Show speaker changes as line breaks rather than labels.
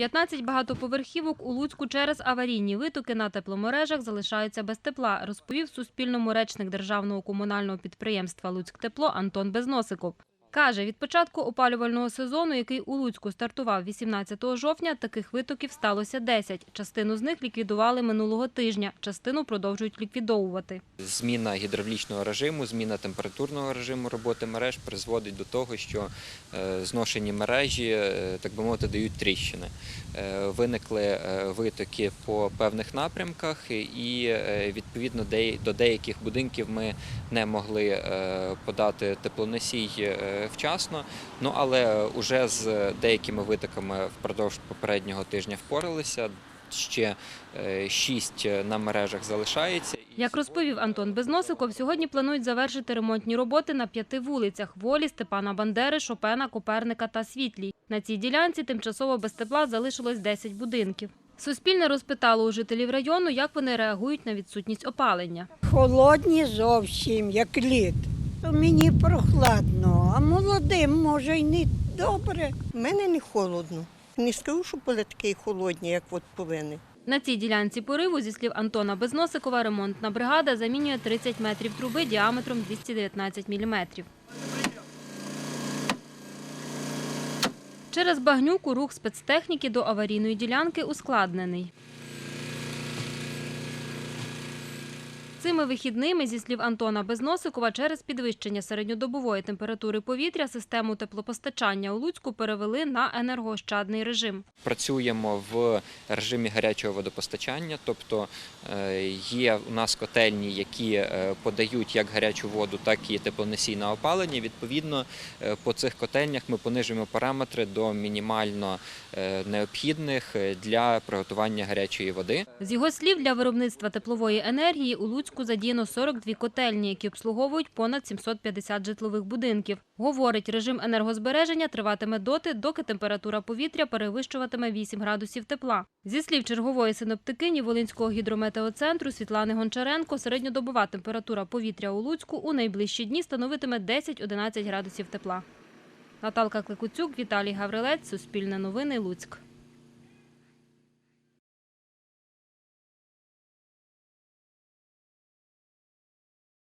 15 багатоповерхівок у Луцьку через аварійні витоки на тепломережах залишаються без тепла, розповів Суспільному речник Державного комунального підприємства «Луцьктепло» Антон Безносиков. Каже, від початку опалювального сезону, який у Луцьку стартував 18 жовтня, таких витоків сталося 10. Частину з них ліквідували минулого тижня, частину продовжують ліквідовувати.
Зміна гідравлічного режиму, зміна температурного режиму роботи мереж призводить до того, що е, зношені мережі, е, так би мовити, дають тріщини. Е, Виникли витоки по певних напрямках, і відповідно до деяких будинків ми не могли подати теплоносій вчасно. Ну але вже з деякими витоками впродовж попереднього тижня впоралися. Ще е, шість на мережах залишається.
Як розповів Антон Безносиков, сьогодні планують завершити ремонтні роботи на п'яти вулицях – Волі, Степана Бандери, Шопена, Коперника та Світлій. На цій ділянці тимчасово без тепла залишилось 10 будинків. Суспільне розпитало у жителів району, як вони реагують на відсутність опалення.
Холодні зовсім, як лід. То мені прохладно, а молодим може й не добре.
У мене не холодно. Не скажу, що були такі холодні, як от повинні.
На цій ділянці пориву, зі слів Антона Безносикова, ремонтна бригада замінює 30 метрів труби діаметром 219 міліметрів. Через багнюку рух спецтехніки до аварійної ділянки ускладнений. Цими вихідними, зі слів Антона Безносикова, через підвищення середньодобової температури повітря систему теплопостачання у Луцьку перевели на енергоощадний режим.
Працюємо в режимі гарячого водопостачання, тобто е, є у нас котельні, які е, подають як гарячу воду, так і теплоносійне опалення. Відповідно, е, по цих котельнях ми понижуємо параметри до мінімально необхідних для приготування гарячої води.
З його слів, для виробництва теплової енергії у Луцьку задіяно 42 котельні, які обслуговують понад 750 житлових будинків. Говорить, режим енергозбереження триватиме доти, доки температура повітря перевищуватиме 8 градусів тепла. Зі слів чергової синоптикині Волинського гідрометеоцентру Світлани Гончаренко, середньодобова температура повітря у Луцьку у найближчі дні становитиме 10-11 градусів тепла. Наталка Кликуцюк, Віталій Гаврилець, Суспільне новини, Луцьк.